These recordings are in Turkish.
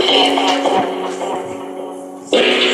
Thank you.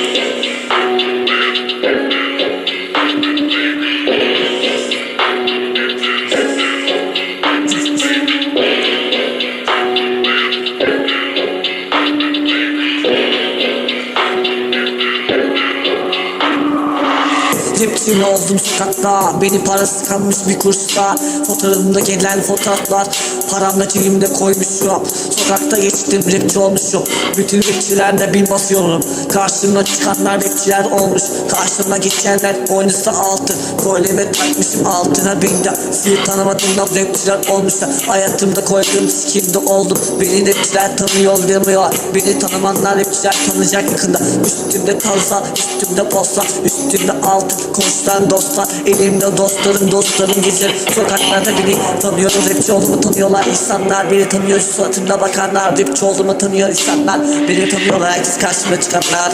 Rapçi oldum sokakta. Beni parası kalmış bir kursta. Fotoğrafımda gelen fotoğraflar. Paramla cebimde koymuşum Sokakta geçtim rapçi olmuşum. Bütün rapçilerde bin basıyorum Karşımda çıkanlar rapçiler olmuş. Karşımda geçenler boynuzda altın Kolyeme takmışım altına binde Sizi tanımadığımda rapçiler olmuşlar. Hayatımda koyduğum skillde oldum. Beni rapçiler tanıyor demiyor Beni tanımanlar rapçiler tanıyacak yakında. Üstümde kalsa üstümde posta Üstümde altın koştan dostlar Elimde dostlarım dostlarım gezer Sokaklarda beni tanıyorum rapçi olduğumu tanıyorlar insanlar. Beni tanıyor suratımda bakanlar Rapçi olduğumu tanıyor insanlar. Beni tanıyorlar herkes karşıma çıkanlar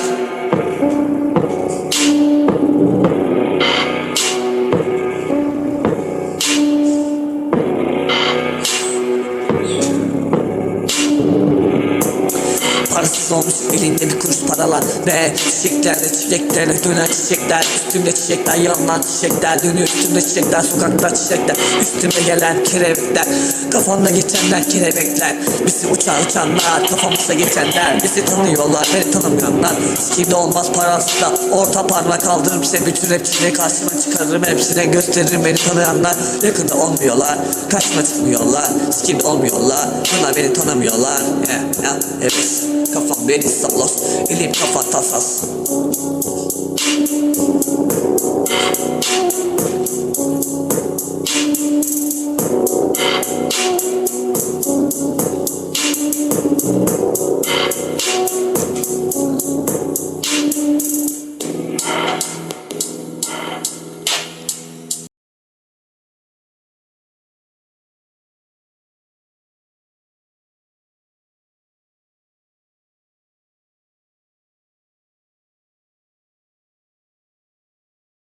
Parasız olmuş elinde bir kuruş paralar. Ve çiçeklerle çiçeklerle dönen çiçekler Üstümde çiçekler yalan çiçekler Dönüyor üstümde çiçekler sokakta çiçekler Üstüme gelen kelebekler. Kafamda geçenler kelebekler Bizi uçar uçanlar kafamıza geçenler Bizi tanıyorlar beni tanımayanlar. Sikimde olmaz parası da Orta parmak kaldırırım size bütün rapçileri karşıma çıkarırım Hepsine gösteririm beni tanıyanlar. Yakında olmuyorlar Karşıma çıkmıyorlar Sikimde olmuyorlar Bana beni tanımıyorlar. Yeah, yeah, Evet Kafam beni sallos Elim kafa tasas